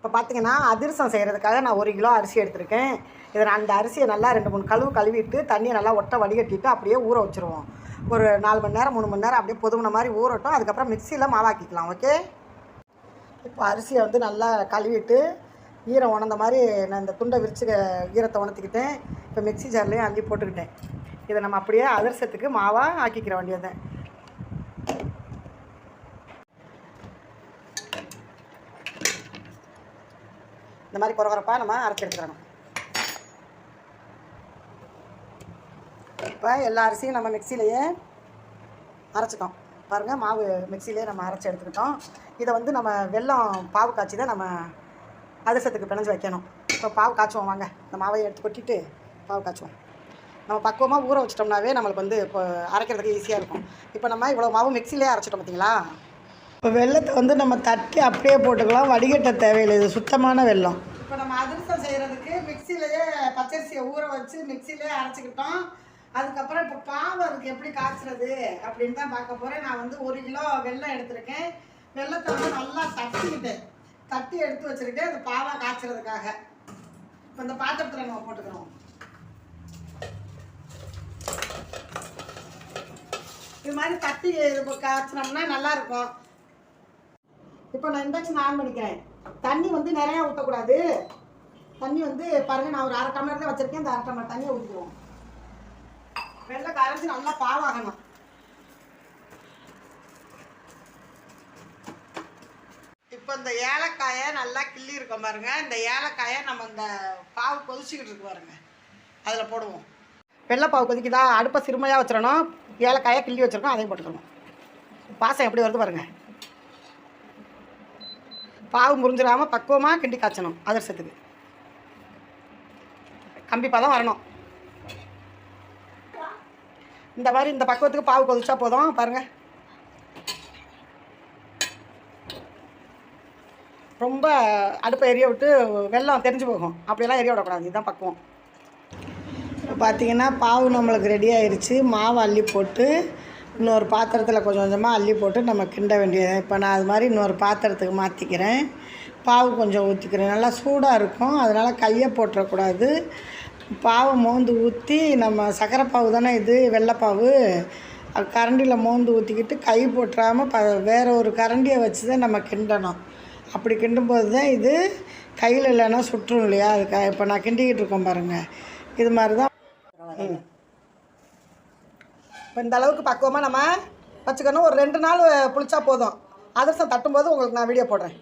இப்போ பார்த்தீங்கன்னா அதிரசம் செய்கிறதுக்காக நான் ஒரு கிலோ அரிசி எடுத்திருக்கேன். இதை நான் அந்த அரிசியை நல்லா ரெண்டு மூணு கழுவு கழுவிட்டு தண்ணியை நல்லா ஒட்ட வடிகட்டிட்டு அப்படியே ஊற வச்சுருவோம். ஒரு நாலு மணி நேரம் மூணு மணி நேரம் அப்படியே பொதுமுன மாதிரி ஊறட்டும். அதுக்கப்புறம் மிக்சியில் மாவாக்கிக்கலாம் ஓகே? இப்போ அரிசியை வந்து நல்லா கழுவிட்டு ஈரம் உணர்ந்த மாதிரி நான் இந்த துண்டை விரிச்சு ஈரத்தை உணர்த்திக்கிட்டேன். இப்போ மிக்ஸி ஜார்லேயும் அள்ளி போட்டுக்கிட்டேன். இதை நம்ம அப்படியே அதிரசத்துக்கு மாவாக ஆக்கிக்கிற வேண்டியது இந்த மாதிரி குறகுறப்பாக நம்ம அரைச்சி எடுத்துக்கணும். இப்போ எல்லா அரிசியும் நம்ம மிக்சிலேயே அரைச்சிட்டோம். பாருங்கள் மாவு மிக்சிலே நம்ம அரைச்சி எடுத்துக்கிட்டோம். இதை வந்து நம்ம வெல்லம் பாவு காய்ச்சி தான் நம்ம அதிரசத்துக்கு பிணைஞ்சு வைக்கணும். இப்போ பாவு காய்ச்சுவோம் வாங்க. இந்த மாவை எடுத்து கொட்டிட்டு பாவு காய்ச்சுவோம். நம்ம பக்குவமாக ஊற வச்சிட்டோம்னாவே நம்மளுக்கு வந்து இப்போ அரைக்கிறதுக்கு ஈஸியாக இருக்கும். இப்போ நம்ம இவ்வளோ மாவு மிக்சிலே அரைச்சிட்டோம் பார்த்தீங்களா இப்போ வெள்ளத்தை வந்து நம்ம தட்டி அப்படியே போட்டுக்கலாம். வடிகட்ட தேவையில்லை. இது சுத்தமான வெல்லம் இப்போ நம்ம அதிரசம் செய்கிறதுக்கு மிக்சிலேயே பச்சரிசியை ஊற வச்சு மிக்சிலேயே அரைச்சிக்கிட்டோம். அதுக்கப்புறம் இப்போ பாவம் அதுக்கு எப்படி காய்ச்சுறது அப்படின்னு தான் பார்க்க போகிறேன் நான் வந்து ஒரு கிலோ வெல்லம் எடுத்திருக்கேன். வெல்லத்தை வந்து நல்லா தட்டிக்கிட்டேன் தட்டி எடுத்து வச்சுருக்கேன். அந்த பாவம் காய்ச்சறதுக்காக. இப்போ இந்த பாத்திரத்தில் நம்ம போட்டுக்கிறோம். இது மாதிரி தட்டி இது காய்ச்சினோம்னா நல்லாயிருக்கும் இப்போ நான் இண்டக்ஷன் ஆன் பண்ணிக்கிறேன். தண்ணி வந்து நிறையா ஊற்றக்கூடாது தண்ணி வந்து பாருங்க நான் ஒரு அரை டம்ளர் தான் வச்சுருக்கேன். அந்த அரை டம்ளர் தண்ணியை ஊற்றிடுவோம் வெள்ளை கரைஞ்சி நல்லா பாவாகணும். இப்போ இந்த ஏலக்காயை நல்லா கிள்ளி இருக்கோம் பாருங்க. இந்த ஏலக்காயை நம்ம இந்த பாவு கொதிச்சுக்கிட்டு இருக்கு பாருங்க. அதில் போடுவோம். வெள்ளைப்பாவு கொதிக்குதா? அடுப்பை சிறுமையாக வச்சிடணும். ஏலக்காயை கிள்ளி வச்சிருக்கோம். அதையும் போட்டுக்கணும். பாசம் எப்படி வருது பாருங்கள் பாவு முறிஞ்சிடாமல் பக்குவமாக கிண்டி காய்ச்சணும். அதிரசத்துக்கு கம்பிப்பாக தான் வரணும். இந்த மாதிரி இந்த பக்குவத்துக்கு பாவு கொதிச்சா போதும். பாருங்கள் ரொம்ப அடுப்பை எரிய விட்டு வெள்ளம் தெரிஞ்சு போகும். அப்படியெல்லாம் எரிய விடக்கூடாது. இதுதான் பக்குவம். இப்போ பார்த்தீங்கன்னா பாவு நம்மளுக்கு ரெடி ஆயிடுச்சு மாவு அள்ளி போட்டு இன்னொரு பாத்திரத்தில் கொஞ்சம் கொஞ்சமாக அள்ளி போட்டு நம்ம கிண்ட வேண்டியது. இப்போ நான் அது மாதிரி இன்னொரு பாத்திரத்துக்கு மாற்றிக்கிறேன் பாவு கொஞ்சம் ஊற்றிக்கிறேன் நல்லா சூடாக இருக்கும். அதனால் கையை போட்டுறக்கூடாது. பாவை மோந்து ஊற்றி நம்ம சக்கரை பாவு தானே இது? வெள்ளைப்பாவு. கரண்டியில் மோந்து ஊற்றிக்கிட்டு கை போட்டுறாமல் ப வேறு ஒரு கரண்டியை வச்சு தான் நம்ம கிண்டணும். அப்படி கிண்டும்போது தான் இது கையில் இல்லைன்னா சுற்றும் இல்லையா? அதுக்கு இப்போ நான் கிண்டிக்கிட்டு இருக்கோம் பாருங்கள் இது மாதிரி தான் ம். இப்போ இந்த அளவுக்கு பக்குவமாக நம்ம வச்சுக்கணும். ஒரு ரெண்டு நாள் புளிச்சா போதும். அதிரசம் தட்டும்போது உங்களுக்கு நான் வீடியோ போடுறேன்.